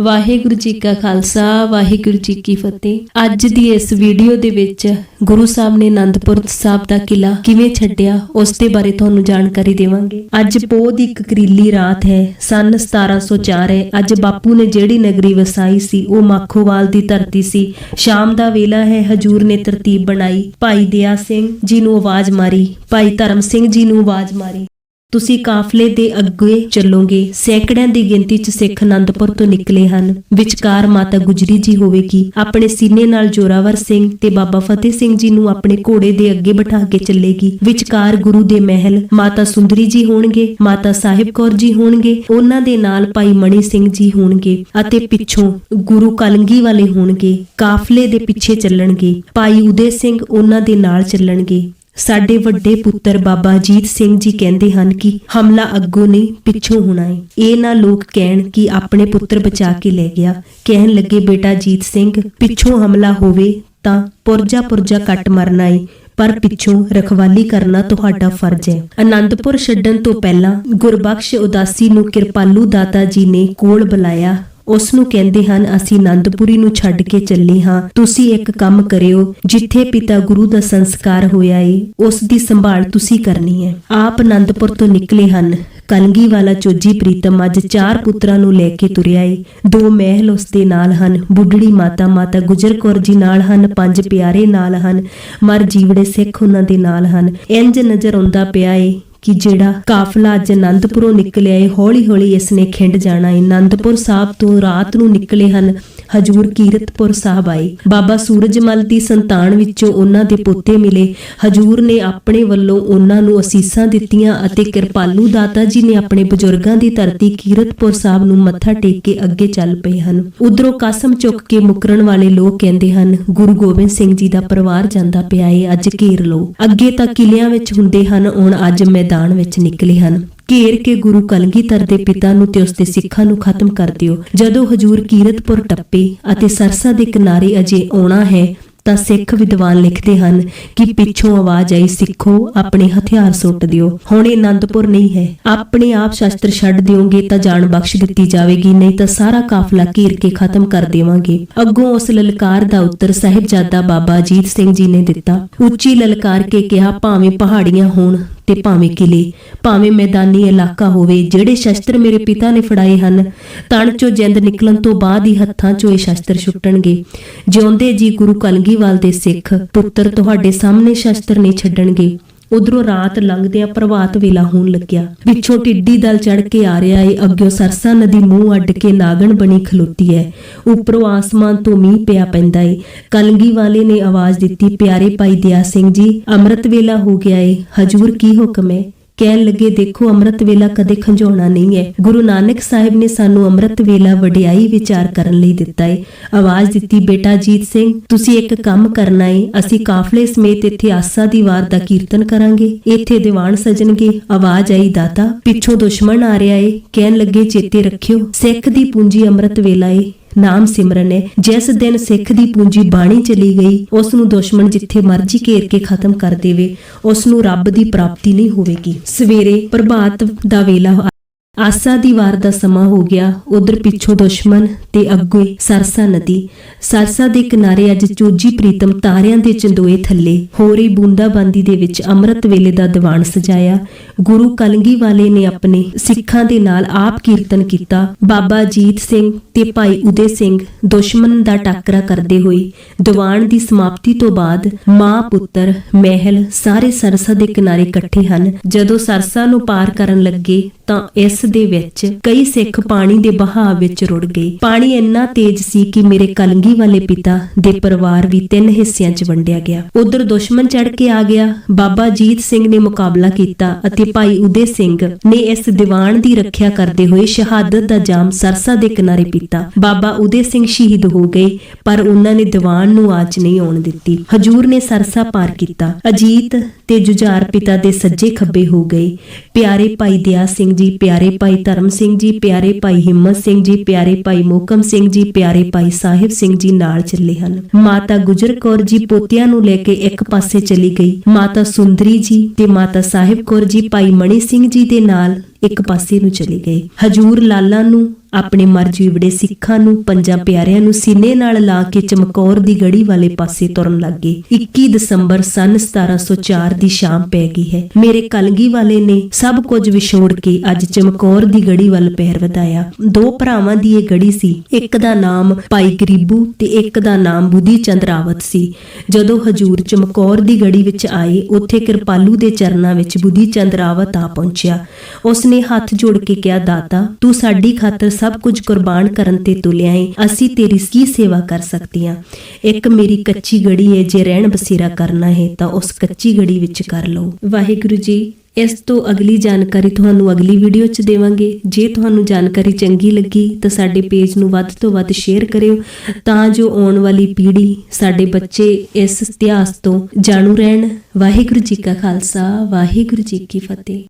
ਵਾਹਿਗੁਰੂ ਜੀ ਕਾ ਖਾਲਸਾ, ਵਾਹਿਗੁਰੂ ਜੀ ਕੀ ਫਤਿਹ। ਅੱਜ ਦੀ ਇਸ ਵੀਡੀਓ ਦੇ ਵਿੱਚ ਗੁਰੂ ਸਾਹਿਬ ਨੇ ਅਨੰਦਪੁਰ ਸਾਹਿਬ ਦਾ ਕਿਲਾ ਕਿਵੇਂ ਛੱਡਿਆ, ਉਸ ਦੇ ਬਾਰੇ ਤੁਹਾਨੂੰ ਜਾਣਕਾਰੀ ਦੇਵਾਂਗੇ। ਅੱਜ ਪੋਹ ਦੀ ਇੱਕ ਕਰੀਲੀ ਰਾਤ ਹੈ, ਸਨ 1704 ਹੈ। ਅੱਜ ਬਾਪੂ ਨੇ ਜਿਹੜੀ ਨਗਰੀ ਵਸਾਈ ਸੀ, ਉਹ ਮਾਖੋਵਾਲ ਦੀ ਧਰਤੀ ਸੀ। ਸ਼ਾਮ ਦਾ ਵੇਲਾ ਹੈ, ਹਜੂਰ ਨੇ ਤਰਤੀਬ ਬਣਾਈ। ਭਾਈ ਦਿਆ ਸਿੰਘ ਜੀ ਨੂੰ ਆਵਾਜ਼ ਮਾਰੀ, ਭਾਈ ਧਰਮ ਸਿੰਘ ਜੀ ਨੂੰ ਆਵਾਜ਼ ਮਾਰੀ। ਤੁਸੀਂ ਕਾਫਲੇ ਦੇ ਅੱਗੇ ਚੱਲੋਗੇ, ਸੈਂਕੜਿਆਂ ਦੀ ਗਿਣਤੀ 'ਚ ਸਿੱਖ ਅਨੰਦਪੁਰ ਤੋਂ ਨਿਕਲੇ ਹਨ। ਵਿਚਕਾਰ ਮਾਤਾ ਗੁਜਰੀ ਜੀ ਹੋਵੇਗੀ। ਆਪਣੇ ਸੀਨੇ ਨਾਲ ਜੋਰਾਵਰ ਸਿੰਘ ਤੇ ਬਾਬਾ ਫਤਿਹ ਸਿੰਘ ਜੀ ਨੂੰ ਆਪਣੇ ਘੋੜੇ ਦੇ ਅੱਗੇ ਬਿਠਾ ਕੇ ਚੱਲੇਗੀ। ਵਿਚਕਾਰ ਗੁਰੂ ਦੇ ਮਹਿਲ ਮਾਤਾ ਸੁੰਦਰੀ ਜੀ ਹੋਣਗੇ, ਮਾਤਾ ਸਾਹਿਬ ਕੌਰ ਜੀ ਹੋਣਗੇ, ਉਹਨਾਂ ਦੇ ਨਾਲ ਭਾਈ ਮਣੀ ਸਿੰਘ ਜੀ ਹੋਣਗੇ ਅਤੇ ਪਿੱਛੋਂ ਗੁਰੂ ਕਲੰਗੀ ਵਾਲੇ ਹੋਣਗੇ। ਕਾਫਲੇ ਦੇ ਪਿੱਛੇ ਚੱਲਣਗੇ। ਭਾਈ ਉਦੇ ਸਿੰਘ ਉਹਨਾਂ ਦੇ ਨਾਲ ਚੱਲਣਗੇ। ਸਾਡੇ ਵੱਡੇ ਪੁੱਤਰ ਬਾਬਾ ਅਜੀਤ ਸਿੰਘ ਜੀ ਕਹਿੰਦੇ ਹਨ ਕਿ ਹਮਲਾ ਅੱਗੋਂ ਨਹੀਂ, ਪਿੱਛੋਂ ਹੋਣਾ ਹੈ ਇਹ ਨਾ ਲੋਕ ਕਹਿਣ ਕਿ ਆਪਣੇ ਪੁੱਤਰ ਬਚਾ ਕੇ ਲੈ ਗਿਆ। ਕਹਿਣ ਲੱਗੇ, ਬੇਟਾ ਅਜੀਤ ਸਿੰਘ, ਪਿੱਛੋਂ ਹਮਲਾ ਹੋਵੇ ਤਾਂ ਪੁਰਜਾ ਪੁਰਜਾ ਕੱਟ ਮਰਨਾ ਏ, ਪਰ ਪਿੱਛੋਂ ਰਖਵਾਲੀ ਕਰਨਾ ਤੁਹਾਡਾ ਫਰਜ਼ ਹੈ ਅਨੰਦਪੁਰ ਛੱਡਣ ਤੋਂ ਪਹਿਲਾਂ ਗੁਰਬਖਸ਼ ਉਦਾਸੀ ਨੂੰ ਕਿਰਪਾਲੂ ਦਾਤਾ ਜੀ ਨੇ ਕੋਲ ਬੁਲਾਇਆ। ਉਸ ਨੂੰ ਕਹਿੰਦੇ ਹਨ, ਅਸੀਂ ਅਨੰਦਪੁਰੀ ਨੂੰ ਛੱਡ ਕੇ ਚੱਲੇ ਹਾਂ। ਤੁਸੀਂ ਇੱਕ ਕੰਮ ਕਰਿਓ, ਜਿੱਥੇ ਪਿਤਾ ਗੁਰੂ ਦਾ ਸੰਸਕਾਰ ਹੋਇਆ ਏ, ਉਸ ਦੀ ਸੰਭਾਲ ਤੁਸੀਂ ਕਰਨੀ ਹੈ। ਆਪ ਅਨੰਦਪੁਰ ਤੋਂ ਨਿਕਲੇ ਹਨ। ਕਲਗੀ ਵਾਲਾ ਚੋਜੀ ਪ੍ਰੀਤਮ ਅੱਜ ਚਾਰ ਪੁੱਤਰਾਂ ਨੂੰ ਲੈ ਕੇ ਤੁਰਿਆ ਏ। ਦੋ ਮਹਿਲ ਉਸ ਦੇ ਨਾਲ ਹਨ। ਬੁੱਢੜੀ ਮਾਤਾ ਮਾਤਾ ਗੁਜਰ ਕੌਰ ਜੀ ਨਾਲ ਹਨ, ਪੰਜ ਪਿਆਰੇ ਨਾਲ ਹਨ, ਮਰ ਜੀਵੜੇ ਸਿੱਖ ਉਹਨਾਂ ਦੇ ਨਾਲ ਹਨ। ਇੰਜ ਨਜ਼ਰ ਆਉਂਦਾ ਪਿਆ ਏ ਕਿ ਜਿਹੜਾ ਕਾਫਲਾ ਅੱਜ ਅਨੰਦਪੁਰੋਂ ਨਿਕਲਿਆ ਏ ਹੌਲੀ ਹੌਲੀ ਇਸ ਨੇ ਖਿੰਡ ਜਾਣਾ ਏ। ਅਨੰਦਪੁਰ ਸਾਹਿਬ ਤੋਂ ਰਾਤ ਨੂੰ ਨਿਕਲੇ ਹਨ ਹਜੂਰ ਕੀਰਤਪੁਰ ਸਾਹਿਬ ਆਏ। ਬਾਬਾ ਸੂਰਜਮਲ ਦੀ ਸੰਤਾਨ ਵਿੱਚੋਂ ਉਹਨਾਂ ਦੇ ਪੋਤੇ ਮਿਲੇ। ਹਜੂਰ ਨੇ ਆਪਣੇ ਵੱਲੋਂ ਉਹਨਾਂ ਨੂੰ ਅਸੀਸਾਂ ਦਿੱਤੀਆਂ ਅਤੇ ਕਿਰਪਾਲੂ ਦਾਤਾ ਜੀ ਨੇ ਆਪਣੇ ਬਜ਼ੁਰਗਾਂ ਦੀ ਧਰਤੀ ਕੀਰਤਪੁਰ ਸਾਹਿਬ ਨੂੰ ਮੱਥਾ ਟੇਕ ਕੇ ਅੱਗੇ ਚੱਲ ਪਏ ਹਨ। ਉਧਰੋਂ ਕਸਮ ਚੁੱਕ ਕੇ ਮੁਕਰਨ ਵਾਲੇ ਲੋਕ ਕਹਿੰਦੇ ਹਨ, ਗੁਰੂ ਗੋਬਿੰਦ ਸਿੰਘ ਜੀ ਦਾ ਪਰਿਵਾਰ ਜਾਂਦਾ ਪਿਆ ਏ, ਅੱਜ ਘੇਰ ਲਓ। ਅੱਗੇ ਤਾਂ ਕਿਲਿਆਂ ਵਿੱਚ ਹੁੰਦੇ ਹਨ, ਹੁਣ ਅੱਜ ਮੈਂ ਮੈਦਾਨ ਵਿੱਚ ਨਿਕਲੇ ਹਨ। ਘੇਰ ਕੇ ਗੁਰੂ ਕਲਗੀਧਰ ਦੇ ਪਿਤਾ ਨੂੰ ਤੇ ਉਸ ਦੇ ਸਿੱਖਾਂ ਨੂੰ ਖਤਮ ਕਰ ਦਿਓ। ਜਦੋਂ ਹਜੂਰ ਕੀਰਤਪੁਰ ਟੱਪੇ ਅਤੇ ਸਰਸਾ ਦੇ ਕਿਨਾਰੇ ਅਜੇ ਆਉਣਾ ਹੈ, ਤਾਂ ਸਿੱਖ ਵਿਦਵਾਨ ਲਿਖਦੇ ਹਨ ਕਿ ਪਿੱਛੋਂ ਆਵਾਜ਼ ਆਈ, ਸਿੱਖੋ, ਆਪਣੇ ਹਥਿਆਰ ਸੁੱਟ ਦਿਓ। ਹੁਣ ਇਹ ਆਨੰਦਪੁਰ ਨਹੀਂ ਹੈ। ਆਪਣੇ ਆਪ ਸ਼ਸਤਰ ਛੱਡ ਦਿਓਗੇ ਤਾਂ ਜਾਨ ਬਖਸ਼ ਦਿੱਤੀ ਜਾਵੇਗੀ, ਨਹੀਂ ਤਾਂ ਸਾਰਾ ਕਾਫਲਾ ਘੇਰ ਕੇ ਖਤਮ ਕਰ ਦੇਵਾਂਗੇ। ਅੱਗੋਂ ਉਸ ਲਲਕਾਰ ਦਾ ਉੱਤਰ ਸਾਹਿਬਜ਼ਾਦਾ ਬਾਬਾ ਅਜੀਤ ਸਿੰਘ ਜੀ ਨੇ ਦਿੱਤਾ। ਉੱਚੀ ਲਲਕਾਰ ਕੇ ਕਿਹਾ, ਭਾਵੇਂ ਪਹਾੜੀਆਂ ਹੋਣ ਤੇ ਭਾਵੇਂ ਕਿਲੇ, ਭਾਵੇਂ ਮੈਦਾਨੀ ਇਲਾਕਾ ਹੋਵੇ, ਜਿਹੜੇ ਸ਼ਸਤਰ ਮੇਰੇ ਪਿਤਾ ਨੇ ਫੜਾਏ ਹਨ, ਤਣ ਚੋਂ ਜਿੰਦ ਨਿਕਲਣ ਤੋਂ ਬਾਅਦ ਹੀ ਹੱਥਾਂ ਚੋਂ ਇਹ ਸ਼ਸਤਰ ਛੁੱਟਣਗੇ। ਜਿਉਂਦੇ ਜੀ ਗੁਰੂ ਕਲਗੀਵਾਲ ਦੇ ਸਿੱਖ, ਪੁੱਤਰ ਤੁਹਾਡੇ ਸਾਹਮਣੇ ਸ਼ਸਤਰ ਨਹੀਂ ਛੱਡਣਗੇ। ਉਧਰੋਂ ਰਾਤ ਲੰਘਦਿਆਂ ਪ੍ਰਭਾਤ ਵੇਲਾ ਹੋਣ ਲੱਗਿਆ। ਪਿੱਛੋਂ ਟਿੱਡੀ ਦਲ ਚੜ ਕੇ ਆ ਰਿਹਾ ਏ। ਅੱਗਿਓਂ ਸਰਸਾ ਨਦੀ ਮੂੰਹ ਅੱਡ ਕੇ ਨਾਗਣ ਬਣੀ ਖਲੋਤੀ ਹੈ ਉੱਪਰੋਂ ਆਸਮਾਨ ਤੋਂ ਮੀਂਹ ਪਿਆ ਪੈਂਦਾ ਏ। ਕਲਗੀ ਵਾਲੇ ਨੇ ਆਵਾਜ਼ ਦਿੱਤੀ, ਪਿਆਰੇ ਭਾਈ ਦਿਆ ਸਿੰਘ ਜੀ, ਅੰਮ੍ਰਿਤ ਵੇਲਾ ਹੋ ਗਿਆ ਏ। ਹਜੂਰ ਕੀ ਹੁਕਮ ਹੈ ਕਹਿਣ ਲੱਗੇ, ਦੇਖੋ, ਅੰਮ੍ਰਿਤ ਵੇਲਾ ਕਦੇ ਖੰਜੋਣਾ ਨਹੀਂ ਹੈ। ਗੁਰੂ ਨਾਨਕ ਸਾਹਿਬ ਨੇ ਸਾਨੂੰ ਅੰਮ੍ਰਿਤ ਵੇਲਾ ਵਡਿਆਈ ਵਿਚਾਰ ਕਰਨ ਲਈ ਦਿੱਤਾ ਹੈ ਆਵਾਜ਼ ਦਿੱਤੀ, ਬੇਟਾ ਜੀਤ ਸਿੰਘ, ਤੁਸੀਂ ਇੱਕ ਕੰਮ ਕਰਨਾ ਹੈ ਅਸੀਂ ਕਾਫਲੇ ਸਮੇਤ ਇੱਥੇ ਆਸਾ ਦੀ ਵਾਰ ਦਾ ਕੀਰਤਨ ਕਰਾਂਗੇ। ਇੱਥੇ ਦੀਵਾਨ ਸਜਣਗੇ। ਆਵਾਜ਼ ਆਈ, ਦਾਤਾ, ਪਿੱਛੋਂ ਦੁਸ਼ਮਣ ਆ ਰਿਹਾ ਏ। ਕਹਿਣ ਲੱਗੇ, ਚੇਤੇ ਰੱਖਿਓ, ਸਿੱਖ ਦੀ ਪੂੰਜੀ ਅੰਮ੍ਰਿਤ ਵੇਲਾ ਏ। ਨਾਮ ਸਿਮਰਨ ਹੈ। ਜਿਸ ਦਿਨ ਸਿੱਖ ਦੀ ਪੂੰਜੀ ਬਾਣੀ ਚਲੀ ਗਈ ਉਸ ਨੂੰ ਦੁਸ਼ਮਣ ਜਿੱਥੇ ਮਰਜ਼ੀ ਘੇਰ ਕੇ ਖਤਮ ਕਰ ਦੇਵੇ। ਉਸ ਨੂੰ ਰੱਬ ਦੀ ਪ੍ਰਾਪਤੀ ਨਹੀਂ ਹੋਵੇਗੀ। ਸਵੇਰੇ ਪ੍ਰਭਾਤ ਦਾ ਵੇਲਾ ਆਸਾ ਦੀ ਵਾਰ ਦਾ ਸਮਾਂ ਹੋ ਗਿਆ। ਉਧਰ ਪਿੱਛੋਂ ਦੁਸ਼ਮਣ ਤੇ ਅੱਗੇ ਸਰਸਾ ਨਦੀ। ਸਰਸਾ ਦੇ ਕਿਨਾਰੇ ਅੱਜ ਚੋਜੀ ਪ੍ਰੀਤਮ ਤਾਰਿਆਂ ਦੇ ਚੰਦੋਏ ਥੱਲੇ ਹੋ ਰਹੀ ਬੂੰਦਾਬਾਂਦੀ ਦੇ ਵਿੱਚ ਅੰਮ੍ਰਿਤ ਵੇਲੇ ਦਾ ਦੀਵਾਨ ਸਜਾਇਆ। ਗੁਰੂ ਕਲਗੀ ਵਾਲੇ ਨੇ ਆਪਣੇ ਸਿੱਖਾਂ ਦੇ ਨਾਲ ਆਪ ਕੀਰਤਨ ਕੀਤਾ। ਬਾਬਾ ਜੀਤ ਸਿੰਘ ਤੇ ਭਾਈ ਉਦੇ ਸਿੰਘ ਦੁਸ਼ਮਣ ਦਾ ਟੱਕਰਾ ਕਰਦੇ ਹੋਏ ਦੀਵਾਨ ਦੀ ਸਮਾਪਤੀ ਤੋਂ ਬਾਅਦ ਮਾਂ, ਪੁੱਤਰ, ਮਹਿਲ ਸਾਰੇ ਸਰਸਾ ਦੇ ਕਿਨਾਰੇ ਇਕੱਠੇ ਹਨ। ਜਦੋਂ ਸਰਸਾ ਨੂੰ ਪਾਰ ਕਰਨ ਲੱਗੇ ਤਾਂ ਇਸ ਦੇ ਵਿੱਚ ਕਈ ਸਿੱਖ ਪਾਣੀ ਦੇ ਬਹਾਵ ਵਿੱਚ ਰੁੜ ਗਏ। ਪਾਣੀ ਇੰਨਾ ਤੇਜ਼ ਸੀ ਕਿ ਮੇਰੇ ਕਲਗੀ ਵਾਲੇ ਪਿਤਾ ਦੇ ਪਰਿਵਾਰ ਵੀ ਤਿੰਨ ਹਿੱਸਿਆਂ 'ਚ ਵੰਡਿਆ ਗਿਆ। ਉਧਰ ਦੁਸ਼ਮਣ ਚੜ ਕੇ ਆ ਗਿਆ। ਬਾਬਾ ਜੀਤ ਸਿੰਘ ਨੇ ਮੁਕਾਬਲਾ ਕੀਤਾ ਅਤੇ ਭਾਈ ਉਦੇ ਸਿੰਘ ਨੇ ਇਸ ਦੀਵਾਨ ਦੀ ਰੱਖਿਆ ਕਰਦੇ ਹੋਏ ਸ਼ਹਾਦਤ ਦਾ ਜਾਮ ਸਰਸਾ ਦੇ ਕਿਨਾਰੇ ਪੀਤਾ। ਬਾਬਾ ਉਦੇ ਸਿੰਘ ਸ਼ਹੀਦ ਹੋ ਗਏ, ਪਰ ਉਹਨਾਂ ਨੇ ਦੀਵਾਨ ਨੂੰ ਆਚ ਨਹੀਂ ਆਉਣ ਦਿੱਤੀ। ਹਜੂਰ ਨੇ ਸਰਸਾ ਪਾਰ ਕੀਤਾ। ਅਜੀਤ ਤੇ ਜੁਝਾਰ ਪਿਤਾ ਦੇ ਸੱਜੇ ਖੱਬੇ ਹੋ ਗਏ। ਪਿਆਰੇ ਭਾਈ ਦਿਆ ਸਿੰਘ ਜੀ, ਪਿਆਰੇ ਭਾਈ ਧਰਮ ਸਿੰਘ ਜੀ, ਪਿਆਰੇ ਭਾਈ ਹਿੰਮਤ ਸਿੰਘ ਜੀ, ਪਿਆਰੇ ਭਾਈ ਮੋਕਮ ਸਿੰਘ ਜੀ, ਪਿਆਰੇ ਭਾਈ ਸਾਹਿਬ ਸਿੰਘ ਜੀ ਨਾਲ ਚੱਲੇ ਹਨ। ਮਾਤਾ ਗੁਜਰ ਕੌਰ ਜੀ ਪੋਤਿਆਂ ਨੂੰ ਲੈ ਕੇ ਇੱਕ ਪਾਸੇ ਚਲੀ ਗਈ। ਮਾਤਾ ਸੁੰਦਰੀ ਜੀ ਤੇ ਮਾਤਾ ਸਾਹਿਬ ਕੌਰ ਜੀ, ਭਾਈ ਮਣੀ ਸਿੰਘ ਜੀ ਦੇ ਨਾਲ ਇੱਕ ਪਾਸੇ ਨੂੰ ਚਲੇ ਗਏ। ਹਜੂਰ ਲਾਲਾ ਨੂੰ ਆਪਣੇ ਮਰਜੀਵੜੇ ਸਿੱਖਾਂ ਨੂੰ, ਪੰਜਾਂ ਪਿਆਰਿਆਂ ਨੂੰ ਸੀਨੇ ਨਾਲ ਲਾ ਕੇ ਚਮਕੌਰ ਦੀ ਗੜੀ ਵਾਲੇ ਪਾਸੇ ਤੁਰਨ ਲੱਗੇ। 21 ਦਸੰਬਰ ਸਨ 1704 ਦੀ ਸ਼ਾਮ ਪੈ ਗਈ ਹੈ। ਮੇਰੇ ਕਲਗੀ ਵਾਲੇ ਨੇ ਸਭ ਕੁਝ ਵਿਛੋੜ ਕੇ ਅੱਜ ਚਮਕੌਰ ਦੀ ਗੜੀ ਵੱਲ ਪੈਰ ਵਧਾਇਆ। ਦੋ ਭਰਾਵਾਂ ਦੀ ਇਹ ਗੜੀ ਸੀ। ਇੱਕ ਦਾ ਨਾਮ ਭਾਈ ਗਰੀਬੂ ਤੇ ਇੱਕ ਦਾ ਨਾਮ ਬੁੱਧੀ ਚੰਦ ਰਾਵਤ ਸੀ। ਜਦੋਂ ਹਜੂਰ ਚਮਕੌਰ ਦੀ ਗੜੀ ਵਿੱਚ ਆਏ, ਉੱਥੇ ਕਿਰਪਾਲੂ ਦੇ ਚਰਨਾਂ ਵਿੱਚ ਬੁੱਧੀ ਚੰਦ ਰਾਵਤ ਆ ਪਹੁੰਚਿਆ। ਉਸਨੇ ਹੱਥ ਜੋੜ ਕੇ ਕਿਹਾ, ਦਾਤਾ, ਤੂੰ ਸਾਡੀ ਖਾਤਰ ਸਭ ਕੁਝ ਕੁਰਬਾਨ ਕਰਨ ਤੇ ਤੁਲਿਆ ਏ। ਅਸੀਂ ਤੇਰੀ ਕੀ ਸੇਵਾ ਕਰ ਸਕਦੇ ਹਾਂ ਇੱਕ ਮੇਰੀ ਕੱਚੀ ਗੜੀ ਹੈ ਜੇ ਰਹਿਣ ਬਸੇਰਾ ਕਰਨਾ ਹੈ ਤਾਂ ਉਸ ਕੱਚੀ ਗੜੀ ਵਿੱਚ ਕਰ ਲਓ। ਵਾਹਿਗੁਰੂ ਜੀ, ਇਸ ਤੋਂ ਅਗਲੀ ਜਾਣਕਾਰੀ ਤੁਹਾਨੂੰ ਅਗਲੀ ਵੀਡੀਓ 'ਚ ਦੇਵਾਂਗੇ। ਜੇ ਤੁਹਾਨੂੰ ਜਾਣਕਾਰੀ ਚੰਗੀ ਲੱਗੀ, ਤਾਂ ਸਾਡੇ ਪੇਜ ਨੂੰ ਵੱਧ ਤੋਂ ਵੱਧ ਸ਼ੇਅਰ ਕਰਿਓ। ਤਾਂ ਜੋ ਆਉਣ ਵਾਲੀ ਪੀੜ੍ਹੀ ਸਾਡੇ ਬੱਚੇ ਇਸ ਇਤਿਹਾਸ ਤੋਂ ਜਾਣੂ ਰਹਿਣ। ਵਾਹਿਗੁਰੂ ਜੀ ਕਾ ਖਾਲਸਾ, ਵਾਹਿਗੁਰੂ ਜੀ ਕੀ ਫਤਿਹ।